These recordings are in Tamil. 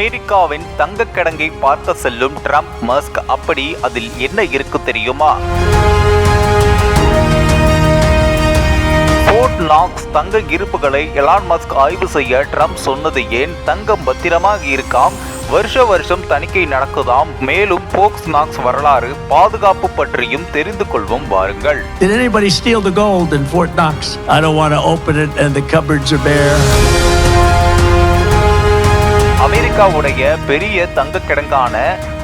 அமெரிக்காவின் தங்க கிடங்கை பார்க்க செல்லும் ட்ரம்ப் மஸ்க் அப்படி அதில் என்ன இருக்கு தெரியுமா? ஃபோர்ட் நாக்ஸ் தங்க இருப்புகளை எலான் மஸ்க் ஆய்வு செய்ய ட்ரம்ப் சொன்னது ஏன்? தங்கம் பத்திரமாக இருக்காம். வருஷ வருஷம் தணிக்கை நடக்குதாம். மேலும் போக்ஸ் நாக்ஸ் வரலாறு பாதுகாப்பு பற்றியும் தெரிந்து கொள்வோம் வாருங்கள். Did anybody steal the gold in Fort Knox? I don't want to open it and the cupboards are bare. அமெரிக்காவுடைய பெரிய தங்க கிடங்கான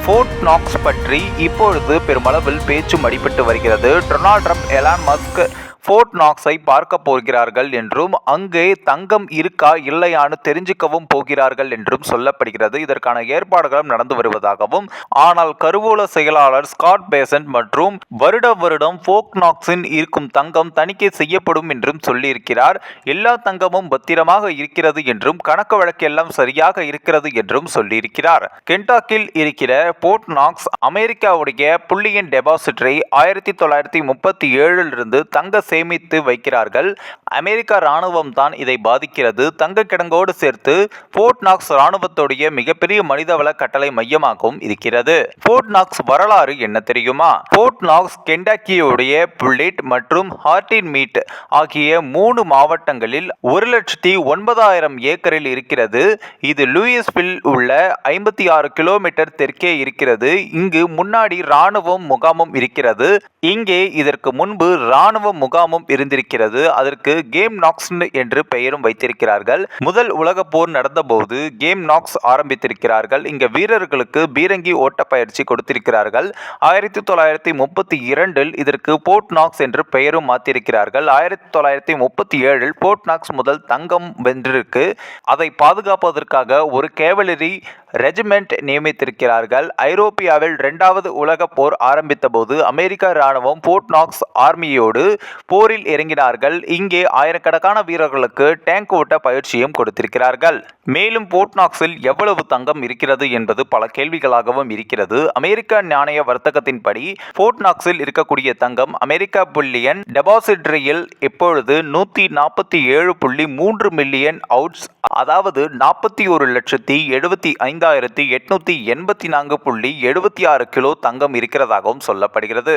ஃபோர்ட் நாக்ஸ் பற்றி இப்பொழுது பெருமளவில் பேச்சும் அடிபட்டு வருகிறது. Donald Trump Elon Musk Fort நாக்ஸை பார்க்க போகிறார்கள் என்றும் அங்கே தங்கம் இருக்கா இல்லையான்னு தெரிஞ்சுக்கவும் போகிறார்கள் என்றும் சொல்லப்படுகிறது. இதற்கான ஏற்பாடுகளும் நடந்து வருவதாகவும் ஆனால் கருவூல செயலாளர் ஸ்காட் பேசன்ட் மற்றும் வருட வருடம் ஃபோக் நாக்ஸின் இருக்கும் தங்கம் தணிக்கை செய்யப்படும் என்றும் சொல்லியிருக்கிறார். எல்லா தங்கமும் பத்திரமாக இருக்கிறது என்றும் கணக்கு வழக்கெல்லாம் சரியாக இருக்கிறது என்றும் சொல்லியிருக்கிறார். கென்டாக்கில் இருக்கிற போர்ட் நாக்ஸ் அமெரிக்காவுடைய புள்ளியின் டெபாசிட்டரை ஆயிரத்தி தொள்ளாயிரத்தி முப்பத்தி ஏழிலிருந்து தங்க சேமித்து வைக்கிறார்கள். அமெரிக்கா இராணுவம் தான் இதை பாதிக்கிறது. தங்க கிடங்கோடு சேர்த்து போர்ட் நாக்ஸ் இராணுவத்துடைய மிகப்பெரிய மனிதவள கட்டளை மையமாகவும் இருக்கிறது. போர்ட் நாக்ஸ் வரலாறு என்ன தெரியுமா? போர்ட் நாக்ஸ் கெண்டாக்கியுடைய புல்லிட் மற்றும் ஹார்டின் மீட் ஆகிய மூணு மாவட்டங்களில் ஒரு லட்சத்தி ஒன்பதாயிரம் ஏக்கரில் இருக்கிறது. இது லூயிஸ்வில் உள்ள ஐம்பத்தி ஆறு கிலோமீட்டர் தெற்கே இருக்கிறது. இங்கு முன்னாடி இராணுவம் முகாமும் இருக்கிறது. இங்கே இதற்கு முன்பு இராணுவ முகாம் முகாமும் இருந்திருக்கிறது. அதற்கு கேம் நாக்ஸ் என்று பெயரும் வைத்திருக்கிறார்கள். முதல் உலக போர் நடந்தபோது கேம் நாக்ஸ் ஆரம்பித்திருக்கிறார்கள். இங்க வீரர்களுக்கு பீரங்கி ஓட்ட பயிற்சி கொடுத்திருக்கிறார்கள். ஆயிரத்தி தொள்ளாயிரத்தி முப்பத்தி இரண்டில் இதற்கு போர்ட் நாக்ஸ் என்று பெயரும் மாற்றிருக்கிறார்கள் ஆயிரத்தி தொள்ளாயிரத்தி முப்பத்தி ஏழில் போர்ட் நாக்ஸ் முதல் தங்கம் வென்றிருக்கு. அதை பாதுகாப்பதற்காக ஒரு கேவலரி ரெஜிமெண்ட் நியமித்திருக்கிறார்கள். ஐரோப்பியாவில் இரண்டாவது உலக போர் ஆரம்பித்த போது அமெரிக்க ராணுவம் போர்ட் நாக்ஸ் ஆர்மியோடு போரில் இறங்கினார்கள். இங்கே ஆயிரக்கணக்கான வீரர்களுக்கு டேங்க் ஓட்ட பயிற்சியும் கொடுத்திருக்கிறார்கள். மேலும் போர்ட்நாக்ஸில் எவ்வளவு தங்கம் இருக்கிறது என்பது பல கேள்விகளாகவும் இருக்கிறது. அமெரிக்க நாணய வர்த்தகத்தின்படி போர்ட்நாக்ஸில் இருக்கக்கூடிய தங்கம் அமெரிக்கா புள்ளியன் டெபாசிட்ரியில் இப்பொழுது நூத்தி நாற்பத்தி ஏழு புள்ளி மூன்று மில்லியன் அவுட்ஸ் அதாவது நாற்பத்தி ஒரு லட்சத்தி எழுபத்தி ஐந்தாயிரத்தி எட்நூத்தி எண்பத்தி நான்கு புள்ளி எழுபத்தி ஆறு கிலோ தங்கம் இருக்கிறதாகவும் சொல்லப்படுகிறது.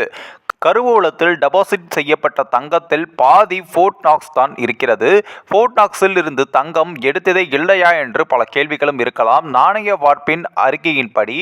கருவூலத்தில் டெபாசிட் செய்யப்பட்ட தங்கத்தில் பாதி ஃபோர்ட் நாக்ஸ் தான் இருக்கிறது. ஃபோர்ட் நாக்ஸில் இருந்து தங்கம் எடுத்ததே இல்லையா என்று பல கேள்விகளும் இருக்கலாம். நாணய வார்ப்பின் அறிக்கையின்படி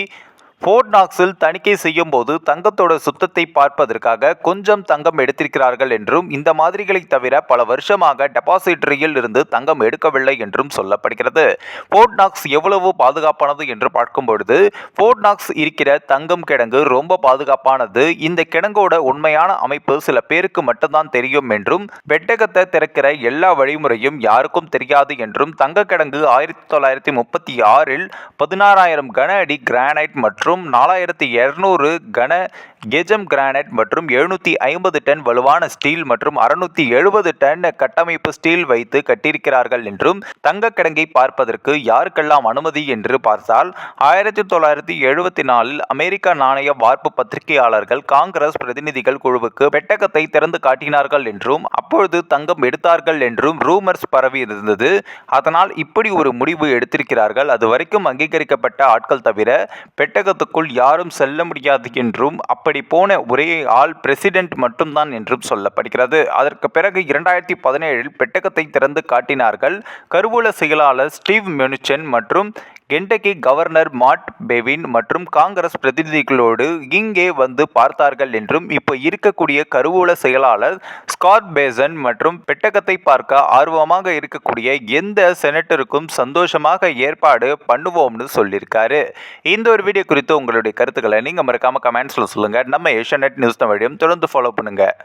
ஃபோர்ட் நாக்ஸில் தணிக்கை செய்யும் போது தங்கத்தோட சுத்தத்தை பார்ப்பதற்காக கொஞ்சம் தங்கம் எடுத்திருக்கிறார்கள் என்றும் இந்த மாதிரிகளை தவிர பல வருஷமாக டெபாசிட்டரியில் இருந்து தங்கம் எடுக்கவில்லை என்றும் சொல்லப்படுகிறது. ஃபோர்ட் நாக்ஸ் எவ்வளவு பாதுகாப்பானது என்று பார்க்கும் பொழுது ஃபோர்ட் நாக்ஸ் இருக்கிற தங்கம் கிடங்கு ரொம்ப பாதுகாப்பானது. இந்த கிடங்கோட உண்மையான அமைப்பு சில பேருக்கு மட்டும்தான் தெரியும் என்றும் பெட்டகத்தை திறக்கிற எல்லா வழிமுறையும் யாருக்கும் தெரியாது என்றும் தங்க கிடங்கு ஆயிரத்தி தொள்ளாயிரத்தி முப்பத்தி ஆறில் பதினாறாயிரம் கன அடி கிரானைட் மற்றும் நாலாயிரத்தி இரநூறு கன கெஜம் கிரானைட் மற்றும் எழுநூற்றி ஐம்பது டன் வலுவான ஸ்டீல் மற்றும் அறுநூத்தி எழுபது டன் கட்டமைப்பு ஸ்டீல் வைத்து கட்டியிருக்கிறார்கள் என்றும் தங்க கிடங்கை பார்ப்பதற்கு யாருக்கெல்லாம் அனுமதி என்று பார்த்தால் ஆயிரத்தி தொள்ளாயிரத்தி எழுபத்தி நாலில் அமெரிக்க நாணய வார்ப்பு பத்திரிகையாளர்கள் காங்கிரஸ் பிரதிநிதிகள் குழுவுக்கு பெட்டகத்தை திறந்து காட்டினார்கள் என்றும் அப்பொழுது தங்கம் எடுத்தார்கள் என்றும் ரூமர்ஸ் பரவி இருந்தது. அதனால் இப்படி ஒரு முடிவு எடுத்திருக்கிறார்கள். அது வரைக்கும் அங்கீகரிக்கப்பட்ட ஆட்கள் தவிர பெட்டகத்துக்குள் யாரும் செல்ல முடியாது என்றும் அப்படி போன ஒரே ஆள் பிரசிடென்ட் மட்டும்தான் என்றும் சொல்லப்படுகிறது. அதற்கு பிறகு இரண்டாயிரத்தி பதினேழில் பெட்டகத்தை திறந்து காட்டினார்கள் கருவூல செயலாளர் ஸ்டீவ் மெனுச்சன் மற்றும் கெண்டகி கவர்னர் மாட் பெவின் மற்றும் காங்கிரஸ் பிரதிநிதிகளோடு இங்கே வந்து பார்த்தார்கள் என்றும் இப்போ இருக்கக்கூடிய கருவூல செயலாளர் ஸ்காட் பேசன் மற்றும் பெட்டகத்தை பார்க்க ஆர்வமாக இருக்கக்கூடிய எந்த செனட்டருக்கும் சந்தோஷமாக ஏற்பாடு பண்ணுவோம்னு சொல்லியிருக்காரு. இந்த ஒரு வீடியோ குறித்து உங்களுடைய கருத்துக்களை நீங்கள் மறக்காமல் கமெண்ட்ஸில் சொல்லுங்கள் நம்ம ஏஷியா நெட் நியூஸ் தமிழையும் தொடர்ந்து ஃபாலோ பண்ணுங்கள்